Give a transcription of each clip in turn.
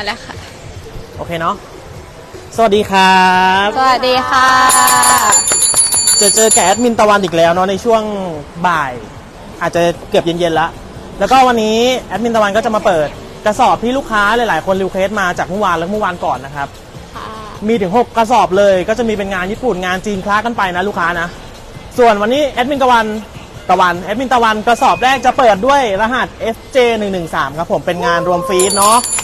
มาแล้วค่ะ โอเคเนาะ สวัสดีครับ สวัสดีค่ะเจอเจอแกบแอดมินตะวันอีกแล้วเนาะในช่วงบ่าย อาจจะเกือบเย็นๆแล้วแล้วก็วันนี้แอดมินตะวันก็จะมาเปิดกระสอบที่ลูกค้าหลายๆ คนรีเควสต์มาจากเมื่อวานและเมื่อวานก่อนนะครับค่ะมีถึง 6 กระสอบเลย ก็จะมีเป็นงานญี่ปุ่นงานจีนคล้ากันไปนะลูกค้านะ ส่วนวันนี้แอดมินตะวันตะวันแอดมินตะวันกระสอบแรกจะเปิดด้วยรหัส FJ 1 1 3 ครับผมเป็นงานรวมฟีดเนาะลูกค้า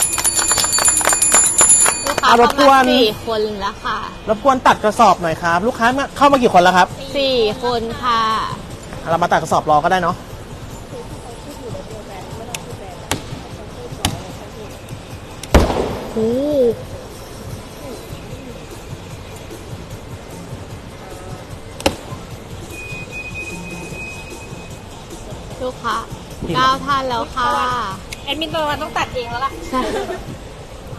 อะรบกวนเข้ามาสี่คนแล้วค่ะรบกวนตัดกระสอบหน่อยครับ ลูกค้ามาเข้ามากี่คนแล้วครับสี่คนค่ะเรามาตัดกระสอบรอก็ได้เนาะโอ้ลูกค้าเก้าท่านแล้วค่ะ แอดมินตะวันต้องตัดเองแล้วล่ะ ใช่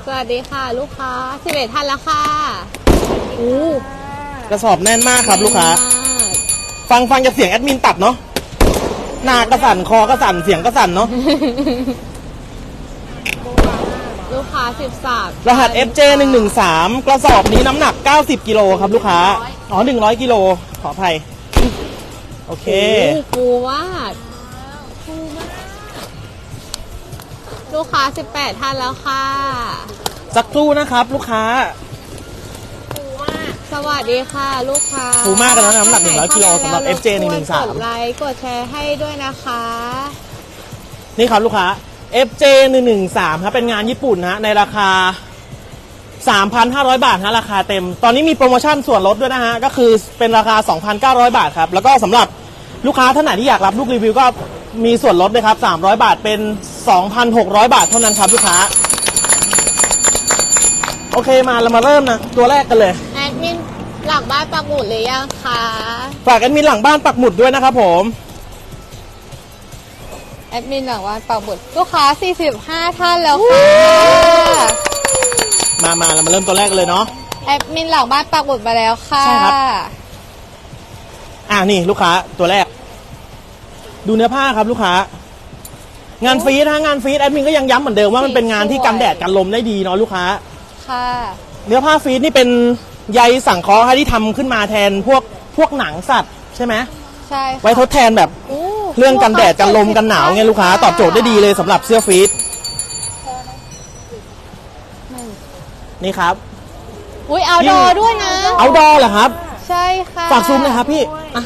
สวัสดีค่ะ ลูกค้าสิบเอ็ดท่านแล้วค่ะโอ้กระสอบแน่นมากครับลูกค้ามากฟังฟังจากเสียงแอดมินตัดเนาะหน้ากระสั่นคอกระสั่นเสียงกระสั่นเนาะลูกค้าสิบสามรหัส FJ 1 1 3กระสอบนี้น้ำหนัก 90กิโลครับลูกค้า อ๋อ 100กิโลขออภัย โอเคฟูมาก ลูกค้าสิบแปดท่านแล้วค่ะ สักครู่นะครับ ลูกค้าสวัสดีค่ะ ลูกค้าฟูมากเลยนะน้ำหนัก100กิโลสำหรับ FJ 113กดไลค์กดแชร์ให้ด้วยนะคะ นี่ครับลูกค้า FJ 1 1 3ครับเป็นงานญี่ปุ่นนะฮะในราคา 3,500 บาทฮะราคาเต็ม ตอนนี้มีโปรโมชั่นส่วนลดด้วยนะฮะ ก็คือเป็นราคา 2,900 บาทครับ แล้วก็สำหรับลูกค้าท่านไหนที่อยากรับลูกรีวิวก็ มีส่วนลดด้วยครับ 300 บาทเป็น 2,600 บาทเท่านั้นครับลูกค้า โอเคมาเรามาเริ่มนะ ตัวแรกกันเลย แอดมินหลักบ้านปักหมุดหรือยังคะ ฝากแอดมินหลังบ้านปักหมุดด้วยนะครับผม แอดมินหลังบ้านปักหมุดลูกค้า 45 ท่านแล้วค่ะมามาเรามาเริ่มตัวแรกกันเลยเนาะ แอดมินหลังบ้านปักหมุดมาแล้วค่ะ ใช่ครับ อ่านี่ลูกค้าตัวแรก ดูเนื้อผ้าครับลูกค้า งานฟรีดนะงานฟรีดแอดมินก็ยังย้ำเหมือนเดิมว่ามันเป็นงานที่กันแดดกันลมได้ดีเนาะลูกค้า ค่ะ เนื้อผ้าฟรีดนี่เป็นใยสังเคราะห์ที่ทำขึ้นมาแทนพวกพวกหนังสัตว์ใช่ไหมใช่ค่ะไว้ทดแทนแบบอู้เรื่องกันแดดกันลมกันหนาวไงลูกค้าตอบโจทย์ได้ดีเลยสำหรับเสื้อฟรีดนี่ครับอุ้ยเอาดอด้วยนะ เอาดอเหรอครับ ใช่ค่ะฝากซูมหนะครับพี่อะ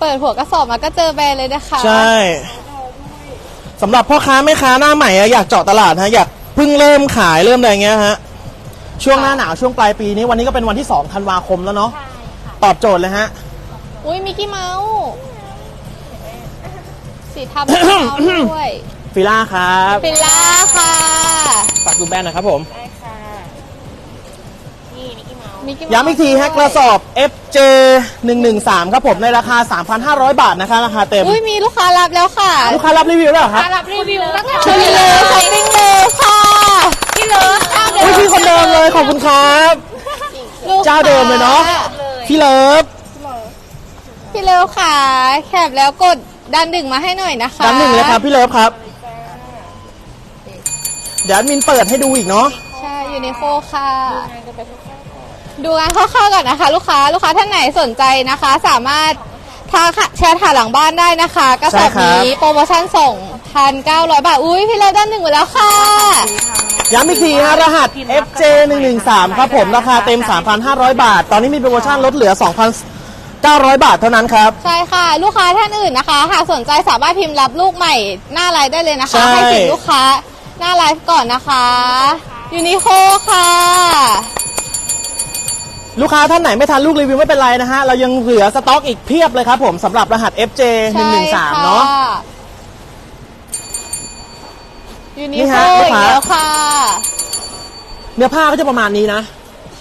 เปิดหัวกระสอบมาก็เจอแบรนด์เลยนะคะ ใช่สำหรับพ่อค้าแม่ค้าหน้าใหม่อะอยากเจาะตลาดฮะอยากเพิ่งเริ่มขายเริ่มอะไรเงี้ยฮะช่วงหน้าหนาวช่วงปลายปีนี้วันนี้ก็เป็นวันที่2ธันวาคมแล้วเนาะตอบโจทย์เลยฮะอุ้ยมิกกี้เมาส์สีทับมิกกี้เมาส์ด้วยฟิล่าครับฟิลล่าค่ะฝากดูแบรนด์หนะครับผมได้ค่ะนี่ มิกกี้เมาส์มิกกี้เมาส์ย้ำอีกทีฮะกระสอบ FJ 1 1 3ครับผมในราคา 3,500 บาทนะคะราคาเต็ม อุ้ยมีลูกค้ารับแล้วค่ะลูกค้ารับรีวิวแล้วเหรอครับมารับรีวิวตั้งแต่ชุดนี้เลยช้อปปิ้งเลยค่ะพี่เลิฟเจ้าเดิอุ้ยมพี่คนเดิมเลยขอบคุณครับ ลูกค้เจ้าเดิมเลยเนาะพี่เลิฟพี่เร็วค่ะแคปแล้วกดดันดึงมาให้หน่อยนะคะด้านหนึ่งเลยครับพี่เลิฟครับ เดี๋ยวแอดมินเปิดให้ดูอีกเนาะ ใช่ยูนิโคค่ะ ดูงานคร่าวๆก่อนนะคะ ลูกค้าลูกค้าท่านไหนสนใจนะคะ สามารถทางแชร์ถ่ายหลังบ้านได้นะคะกระสอบใช่ครับนี้โปรโมชั่นส่ง1,900บาท อุ้ยพี่เลิวด้านหนึ่งหมดแล้วค่ะ ย้ำอีกทีฮะรหัส FJ 1 1 3ครับผมราคาเต็ม 3,500 บาท ตอนนี้มีโปรโมชั่นลดเหลือ 2,900 บาทเท่านั้นครับ ใช่ค่ะ ลูกค้าท่านอื่นนะคะ หากสนใจสามารถพิมพ์รับลูกใหม่หน้าไลฟ์ได้เลยนะคะ ใช่ ให้สิทธิ์ลูกค้าหน้าไลฟ์ก่อนนะคะยูนิโคค่ะ ลูกค้าท่านไหนไม่ทันลูกรีวิวไม่เป็นไรนะฮะ เรายังเหลือสต็อกอีกเพียบเลยครับผมสำหรับรหัส FJ 1 1 3 เนาะ ยูนินี่โคฮะลูอีกกค้า แล้วค่ะ เนื้อผ้าก็จะประมาณนี้นะ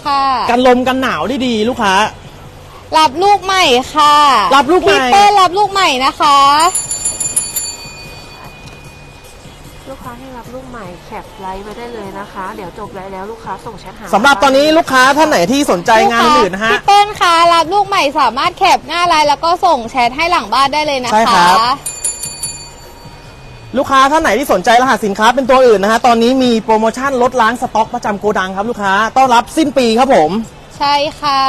ค่ะ กันลมกันหนาวได้ดีลูกค้า รับลูกใหม่ค่ะรับลูกใหม่ พี่เป้รับลูกใหม่นะคะ ลูกค้าที่รับลูกใหม่แคปไลฟ์ไว้ได้เลยนะคะ เดี๋ยวจบไลฟ์แล้วลูกค้าส่งแชทหาสำหรับตอนนี้ลูกค้าท่านไหนที่สนใจงานอื่นนะฮะ พี่เปิ้ลคะรับลูกใหม่สามารถแคปหน้าไลน์แล้วก็ส่งแชทให้หลังบ้านได้เลยนะใช่ครัคะบลูกค้าท่านไหนที่สนใจรหัสสินค้าเป็นตัวอื่นนะฮะ ตอนนี้มีโปรโมชั่นลดล้างสต็อกประจำโกดังครับลูกค้า ต้อนรับสิ้นปีครับผมใช่ค่ะ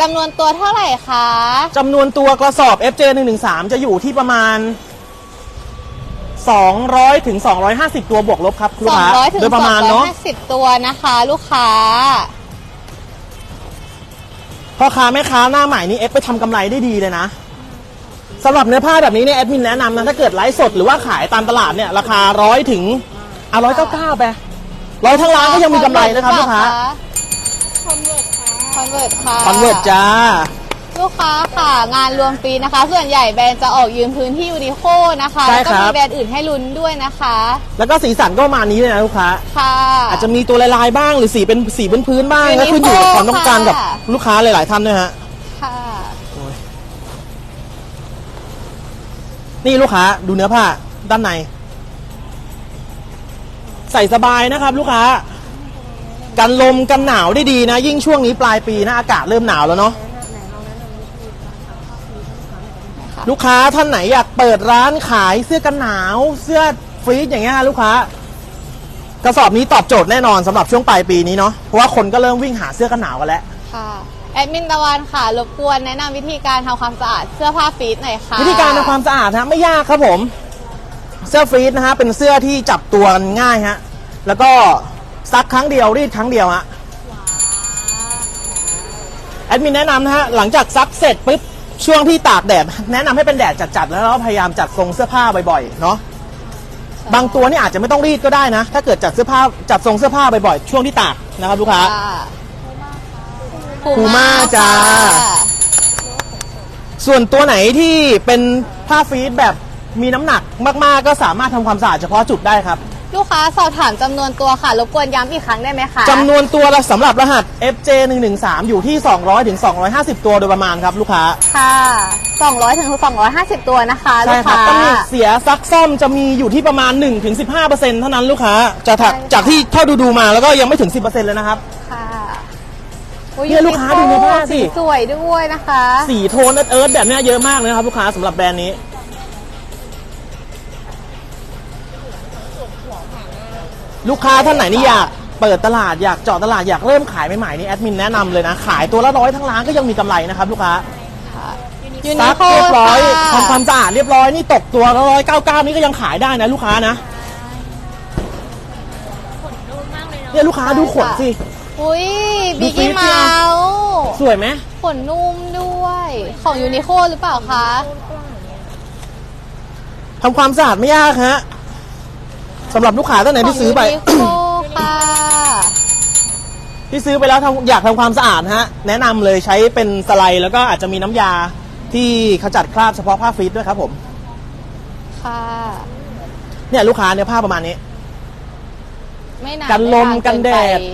จำนวนตัวเท่าไหร่คะ จำนวนตัวกระสอบ FJ 113 จะอยู่ที่ประมาณ 200ถึง250 ตัวบวกลบครับลูกค้า200ถึงโดยประมาณเนาะ250 ตัวนะคะ ลูกค้าพ่อค้าแม่ค้าหน้าใหม่นี่เอฟไปทำกำไรได้ดีเลยนะสำหรับเนื้อผ้าแบบนี้เนี่ยแอดมินแนะนำนะถ้าเกิดไลฟ์สดหรือว่าขายตามตลาดเนี่ยราคาร้อยถึงอะร้อยเก้าเก้าไปร้อยทั้งร้านก็ยังมีกำไรนะครับลูกค้าคอนเวิร์ตค่ะคอนเวิร์ตค่ะคอนเวิร์ตจ้า ลูกค้าค่ะงานรวมฟรีนะคะ ส่วนใหญ่แบรนด์จะออกยืนพื้นที่ยูนิโคนะคะใช่แล้วก็ครับ มีแบรนด์อื่นให้ลุ้นด้วยนะคะแล้วก็สีสันก็ประมาณนี้เลยนะลูกค้า ค่ะ อาจจะมีตัวลายๆบ้างหรือสีเป็นสีพื้นๆบ้าง Uniqlo แล้วขึ้นอยู่กับความต้องการกับค่ะ ลูกค้าหลายๆท่านด้วยฮะค่ะนี่ลูกค้าดูเนื้อผ้าด้านใน ใส่สบายนะครับ ลูกค้า กันลมกันหนาวได้ดีนะ ยิ่งช่วงนี้ปลายปีนะอากาศเริ่มหนาวแล้วเนาะ ลูกค้าท่านไหนอยากเปิดร้านขายเสื้อกันหนาว เสื้อฟรีดอย่างเงี้ยฮะลูกค้า กระสอบนี้ตอบโจทย์แน่นอนสำหรับช่วงปลายปีนี้เนาะเพราะว่าคนก็เริ่มวิ่งหาเสื้อกันหนาวกันแล้ว ค่ะแอดมินตะวันค่ะ รบกวนแนะนำวิธีการทำความสะอาดเสื้อผ้าฟรีดหน่อยค่ะวิธีการทำความสะอาดฮะไม่ยากครับผม เสื้อฟรีดนะฮะเป็นเสื้อที่จับตัวกันง่ายฮะแล้วก็ซักครั้งเดียวรีดครั้งเดียวฮะแอดมินแนะนำนะฮะหลังจากซักเสร็จปุ๊บ ช่วงที่ตากแดดแนะนำให้เป็นแดดจัดๆแล้วเราพยายามจัดทรงเสื้อผ้าบ่อยๆเนาะบางตัวนี่อาจจะไม่ต้องรีดก็ได้นะ ถ้าเกิดจัดเสื้อผ้าจัดทรงเสื้อผ้าบ่อยๆช่วงที่ตากนะครับลูกค้าค่ะพูม่าจ้าค่ะส่วนตัวไหนที่เป็นผ้าฟรีดแบบมีน้ำหนักมากๆ ก็สามารถทำความสะอาดเฉพาะจุดได้ครับ ลูกค้าสอบถามจำนวนตัวค่ะ รบกวนย้ำอีกครั้งได้ไหมคะ จำนวนตัวละสำหรับรหัส FJ 1 1 3อยู่ที่ 200ถึง250 ตัวโดยประมาณครับลูกค้า ค่ะ 200ถึง250 ตัวนะคะลูใช่กครับค้า ตำหนิเสียซักซ่อมจะมีอยู่ที่ประมาณ 1-15%เท่านั้นลูกค้าจะถักใช่ค่ะจากที่เท่าดูดูๆมาแล้วก็ยังไม่ถึง 10%เลยนะครับ ค่ะอุ๊เนี่ยลูกค้าดูในผ้าสิ สวยด้วยนะคะ สีโทนเอิร์ธๆแบบเนี้ยเยอะมากเลยนะครับลูกค้าสำหรับแบรนด์นี้ ลูกค้าท่านไหนนี่อยากเปิดตลาดอยากเจาะตลาดอยากเริ่มขายใหม่ๆนี่แอดมินแนะนำเลยนะ ขายตัวละร้อยทั้งร้านก็ยังมีกำไรนะครับลูกค้ายูนิซักโคเรียบร้อยค่ะทำความสะอาดเรียบร้อยนี่ตกตัวละร้อยเก้าเก้านี่ก็ยังขายได้นะลูกค้านะเนี่ยลูกค้าดูขนสิ อุ้ยดูบิกฟรีกี้ดสิเมาส์สวยไหมขนนุ่มด้วย ของยูนิโคหรือเปล่าคะ ทำความสะอาดไม่ยากฮะ สำหรับลูกค้าท่านไหนที่ซื้อไปของยูนิโคค่ะที่ซื้อไปแล้วทำอยากทำความสะอาดฮะ แนะนำเลยใช้เป็นสไลด์แล้วก็อาจจะมีน้ำยาที่ขจัดคราบเฉพาะผ้าฟรีดด้วยครับผมค่ะเนี่ยลูกค้าเนี่ยผ้าประมาณนี้ ไม่หนากันลมไากันแดดเไป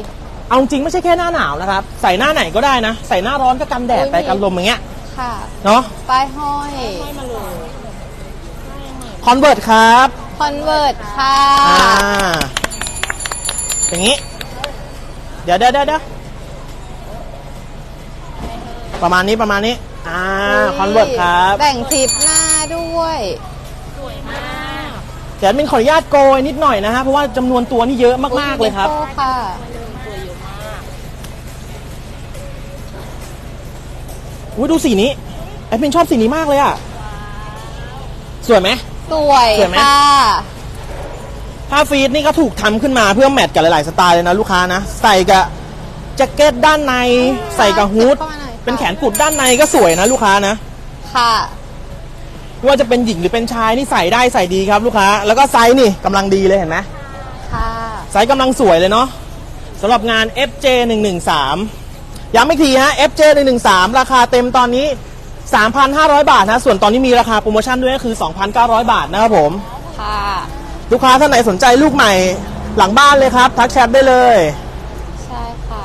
เอาจริงไม่ใช่แค่หน้าหนาวนะครับ ใส่หน้าไหนก็ได้นะ ใส่หน้าร้อนก็กันแดดอุ๊ย ไปมีกันลมอย่างเงี้ยค่ะเนาะป้ายห้อย คอนเวิร์ตครับค อนเวิร์ตค่ะ อ่า อย่างนี้ เดี๋ยวเดี๋ยวเดี๋ยวเดี๋ยวประมาณนี้ประมาณนี้ อ่า คอนเวิร์ตครับ แบ่งทิปหน้าด้วยเดี๋ยวมินขออนุญาตโกยนิดหน่อยนะฮะ เพราะว่าจำนวนตัวนี่เยอะมากๆเลยครับ โอ้ค่ะ อุ้ยดูสีนี้แอดมินชอบสีนี้มากเลยอะ สวยไหม สวยสวยไหม ค่ะ ผ้าฟรีดนี่ก็ถูกทำขึ้นมาเพื่อแมทกับหลายๆสไตล์เลยนะลูกค้านะ ใส่กับแจ็คเก็ตด้านใน ใส่กับฮูดเข้ามาหน่อยค่ะ เป็นแขนกุดด้านในก็สวยนะลูกค้านะ ค่ะ ไม่ว่าจะเป็นหญิงหรือเป็นชายนี่ใส่ได้ใส่ดีครับลูกค้า แล้วก็ไซส์นี่กำลังดีเลยเห็นไหมค่ะไซส์กำลังสวยเลยเนาะสำหรับงาน FJ 1 1 3ย้ำอีกทีฮะ FJ 1 1 3ราคาเต็มตอนนี้ 3,500 บาทนะ ส่วนตอนนี้มีราคาโปรโมชั่นด้วยก็คือ 2,900 บาทนะครับผม ค่ะลูกค้าท่านไหนสนใจลูกใหม่หลังบ้านเลยครับ ทักแชทได้เลย ใช่ค่ะ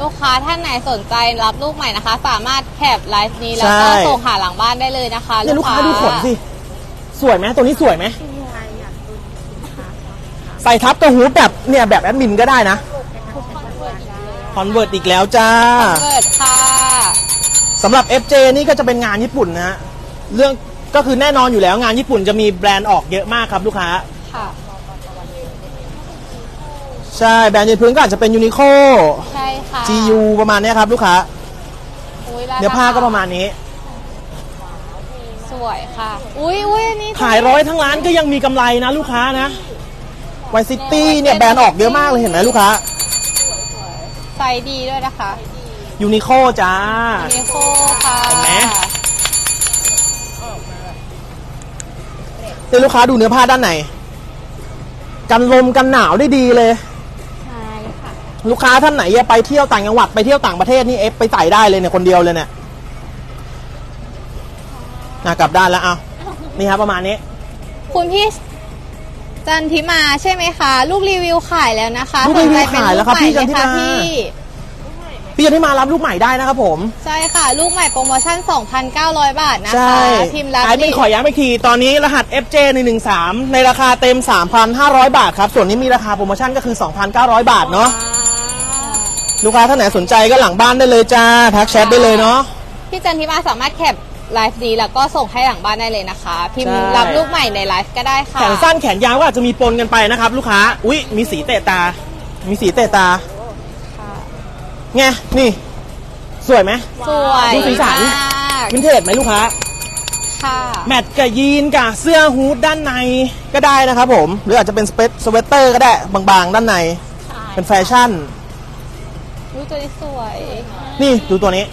ลูกค้าท่านไหนสนใจรับลูกใหม่นะคะ สามารถแคปไลฟ์นี้แล้วก็ใช่ ส่งหาหลังบ้านได้เลยนะคะเนี่ยลูกค้าดูขนสิ สวยไหมตัวนี้สวยไหมใส่ทับกับฮูดแบบเนี่ยแบบแอดมินก็ได้นะคอนเวิร์ตอีกแล้วจ้าเกิดค่ะ สำหรับ FJ นี่ก็จะเป็นงานญี่ปุ่นนะฮะเรื่องก็คือแน่นอนอยู่แล้วงานญี่ปุ่นจะมีแบรนด์ออกเยอะมากครับลูกค้า ค่ะ ใช่ แบรนด์ยืนพื้นก็อาจจะเป็นยูนิโค ใช่ค่ะ GU ประมาณเนี้ยครับลูกค้า อุ๊ยแล้วเนื้อผ้าก็ประมาณนี้ สวยค่ะ อุ้ยอุ้ยอันนี้ขายร้อยทั้งร้านก็ยังมีกำไรนะลูกค้านะไวซิตี้เนี่ยแบรนด์ออกเยอะมากเลยเห็นไหมลูกค้า ไซส์ดีด้วยนะคะ ยูนิโคจ้า เนโคค่ะเห็นไหม เดี๋ยวลูกค้าดูเนื้อผ้าด้านในกันลมกันหนาวได้ดีเลย ใช่ค่ะ ลูกค้าท่านไหนอยากไปเที่ยวต่างจังหวัดไปเที่ยวต่างประเทศนี่เอฟไปใส่ได้เลยเนี่ยคนเดียวเลยเนี่ยน่ากลับด้านแล้วเอานี่ครับประมาณนี้ คุณพี่จันทิมาใช่ไหมคะ ลูกรีวิวขายแล้วนะคะลูกรีวิวขายแล้วครับสนใจพี่จันทิเป็นมา ลูกใหไหคะพี่ พี่จะที่มารับลูกใหม่ได้นะครับผม ใช่ค่ะ ลูกใหม่โปรโมชั่น 2,900 บาทนะใช่คะพิมพ์รับไอ้เป็นขอย้ำอีกทีตอนนี้รหัส FJ 1 1 3ในราคาเต็ม 3,500 บาทครับ ส่วนนี้มีราคาโปรโมชั่นก็คือ 2,900 บาทเนาะลูกค้าท่านไหนสนใจก็หลังบ้านได้เลยจ้าทักแชทได้เลยเนาะ พี่จันทิมาสามารถแคปไลฟ์ดีแล้วก็ส่งให้หลังบ้านได้เลยนะคะ พิมพ์ใช่ รับลูกใหม่ในไลฟ์ก็ได้ค่ะ แขนสั้นแขนยาวก็อาจจะมีปนกันไปนะครับ ลูกค้า อุ๊ย มีสีเตะตา มีสีเตะตาค่ะ ไงนี่ สวยไหม สวยดูสีสัน มากวินเทจไหมลูกค้า ค่ะ แมทกับยีนกับเสื้อฮูดด้านในก็ได้นะครับผม หรืออาจจะเป็นสเปซสเวตเตอร์ก็ได้ บางๆ ด้านใน เป็นแฟชั่นดูตัวนี้สวยนี่ดูตัวนี้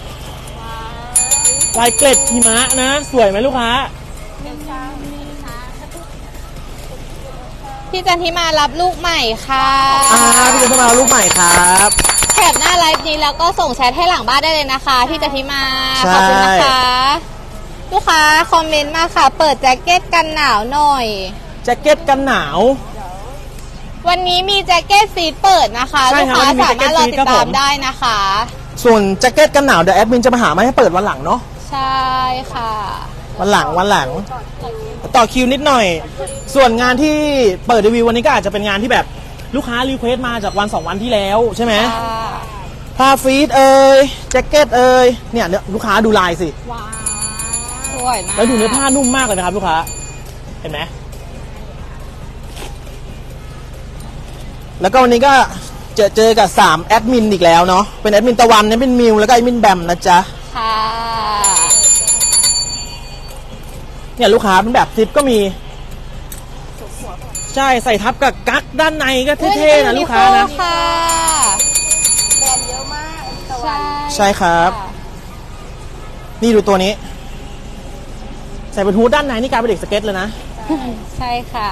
ลายเกล็ดหิมะนะ สวยไหมลูกค้า พี่จันทิมารับลูกใหม่ค่ะ อ่าพี่จะเข้ามาเอาลูกใหม่ครับ แคปหน้าไลฟ์นี้แล้วก็ส่งแชทให้หลังบ้านได้เลยนะคะพี่จันทิมาใช่ ขอบคุณนะคะ ลูกค้าคอมเมนต์มาค่ะ เปิดแจ็คเก็ตกันหนาวหน่อย แจ็คเก็ตกันหนาว วันนี้มีแจ็คเก็ตซีดเปิดนะคะ ใช่ลูกครับค้าวันนี้มีสามารถรอแจ็คเก็ตซีติทดครับตามผมได้นะคะ ส่วนแจ็คเก็ตกันหนาวเดี๋ยวแอดมินจะมาหามาให้เปิดวันหลังเนาะใช่ค่ะ วันหลังวันหลัง ต่อคิวนิดหน่อย ส่วนงานที่เปิดรีวิววันนี้ก็อาจจะเป็นงานที่แบบ ลูกค้ารีเควสต์มาจากวันสองวันที่แล้วใช่ไหมค่ะผ้าฟีดเอ่ยแจ็คเก็ตเอ่ยเนี่ยเนี่ยลูกค้าดูลายสิสวยมากแล้วดูเนื้อผ้านุ่มมากเลยนะครับ ลูกค้า เห็นไหมแล้วก็วันนี้ก็เจอเจอกับ3แอดมินอีกแล้วเนาะเป็นแอดมินตะวันแอดมินมิวแล้วก็แอดมินแบมนะจ๊ะค่ะเนี่ยลูกค้าเป็นแบบซิปก็มี ใช่ใส่ทับกับกั๊กด้านในก็เท่ๆนะลูกค้านะ ค่ะแบรนด์เยอะมากตะวัใช่นใช่ครับ นี่ดูตัวนี้ ใส่เป็นฮูดด้านในนี่กลายเป็นเด็กสเก็ตเลยนะ ใช่ค่ะ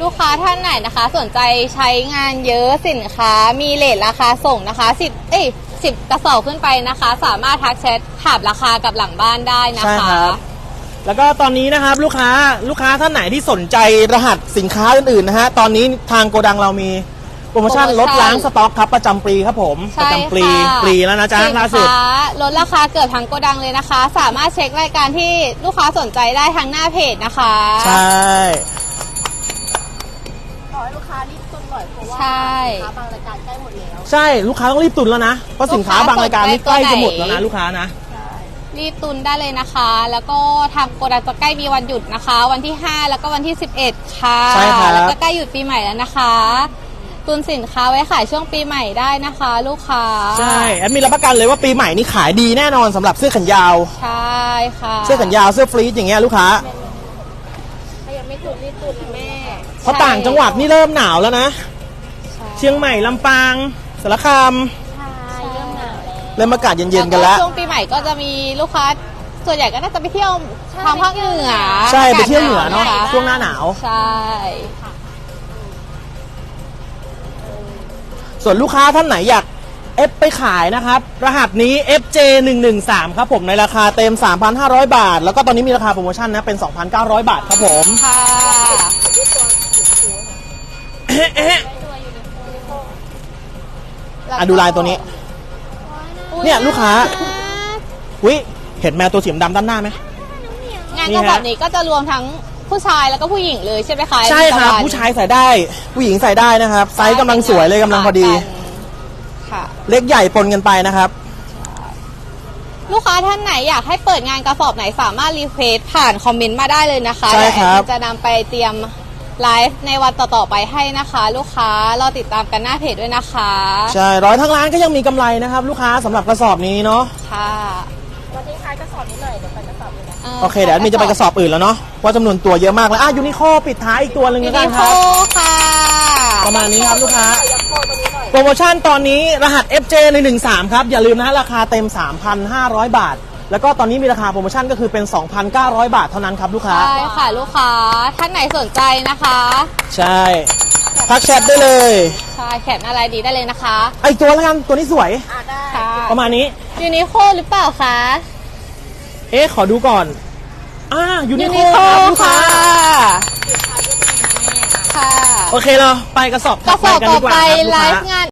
ลูกค้าท่านไหนนะคะ สนใจใช้งานเยอะสินค้า มีเลทราคาส่งนะคะสิบเอ้ยสิบกระสอบขึ้นไปนะคะ สามารถทักแชทถามราคากับหลังบ้านได้นะใช่คะครับ แล้วก็ตอนนี้นะครับลูกค้าลูกค้าท่านไหนที่สนใจรหัสสินค้าอื่นๆนะฮะตอนนี้ทางโกดังเรามีโปรโมชั่นโปรโมชั่น ลดล้างสต็อกครับประจำปีครับผมปใช่ระจำปีค่ะปีแล้วนะจ๊ะสินล่าสุด ค้าลดราคาเกือบทั้งโกดังเลยนะคะ สามารถเช็ครายการที่ลูกค้าสนใจได้ทางหน้าเพจนะคะ ใช่ ขอให้ลูกค้ารีบตุนหน่อยเพราะว่าใช่ สินค้าบางรายการใกล้หมดแล้ว ใช่ลูกค้าต้องรีบตุนแล้วนะ เพราะสินค้าบางรายการนี่ใกล้จะหมดแล้วนะลูกค้านะ รีบตุนได้เลยนะคะ แล้วก็ทางโกดังจะใกล้มีวันหยุดนะคะ วันที่ 5 แล้วก็วันที่ 11 ค่ะใช่ครับ แล้วก็ใกล้หยุดปีใหม่แล้วนะคะ ตุนสินค้าไว้ขายช่วงปีใหม่ได้นะคะ ลูกค้าใช่แอดมินรับประกันเลยว่าปีใหม่นี่ขายดีแน่นอนสำหรับเสื้อแขนยาว ใช่ค่ะเสื้อแขนยาวเสื้อฟรีดอย่างเงี้ยลูกค้า ถ้ายังไม่ตุนรีบตุนแม่เพราะต่างจังหวัดนี่เริ่มหนาวแล้วนะ ใช่ เชียงใหม่ลำปางสารคาม เริ่มอากาศเย็นๆกันแล้ว ช่วงปีใหม่ก็จะมีลูกค้า ส่วนใหญ่ก็น่าจะไปเที่ยวทางภาคเหนือใช่ไปเที่ยวเหนือเนาะกศคช่วงหน้าหนาว ใช่ ส่วนลูกค้าท่านไหนอยากเอฟไปขายนะครับ รหัสนี้ FJ 1 1 3 ครับผมในราคาเต็ม 3,500 บาท แล้วก็ตอนนี้มีราคาโปรโมชั่นนะเป็น 2,900 บาทครับผมค่ะอะดูลายตัวนี้ เนี่ยลูกค้าวิเห็นแมวตัวสีดำด้านหน้าไหม งานนี่กระฮะสอบนี้ก็จะรวมทั้งผู้ชายแล้วก็ผู้หญิงเลยใช่ไหมคะใช่ครับตะวันผู้ชายใส่ได้ ผู้หญิงใส่ได้นะครับ ไซส์กำลังสวยเลยกำลังพอดี ค่ะ เล็กใหญ่ปนกันไปนะครับ ลูกค้าท่านไหนอยากให้เปิดงานกระสอบไหนสามารถรีเควสผ่านคอมเมนต์มาได้เลยนะคะใช่ครับเดี๋ยวแอดมินจะนำไปเตรียม ไลฟ์ในวันต่อๆไปให้นะคะ ลูกค้ารอติดตามกันหน้าเพจด้วยนะคะ ใช่ร้อยทั้งร้านก็ยังมีกำไรนะครับ ลูกค้าสำหรับกระสอบนี้เนาะค่ะวันนี้ท้ายกระสอบนี้หน่อยเดี๋ยวไปกระสอบนี้นะโอเคเดี๋ยวแอดมินจะไปกระสอบอื่นแล้วเนาะเพราะจำนวนตัวเยอะมากเลยอะยูนิโคปิดท้ายอีกตัวหนึ่งยูแล้วกันินโคครับ ค่ะ ประมาณนี้ครับลูกค้า ยักโคตัวนี้หน่อย โปรโมชั่นตอนนี้รหัส FJ ใน 13 ครับ อย่าลืมนะฮะราคาเต็ม 3,500 บาท แล้วก็ตอนนี้มีราคาโปรโมชั่นก็คือเป็น 2,900 บาทเท่านั้นครับลูกค้า ใช่ค่ะลูกค้าท่านไหนสนใจนะคะใช่ทักแชทได้เลยใช่แขนอะไรดีได้เลยนะคะไอะอีกตัวแล้วกันตัวนี้สวย อ่าได้ค่ะประมาณนี้ ยูนิโคหรือเปล่าคะ เอ๊ะขอดูก่อนอ่ายูนิโค Uniqlo ครับลูกค้า ค่ะ โอเคเราไปกระสอบกต่ระอสไปอบกันต่ดีอกว่าไปครับลูกไลค้าฟ์งาน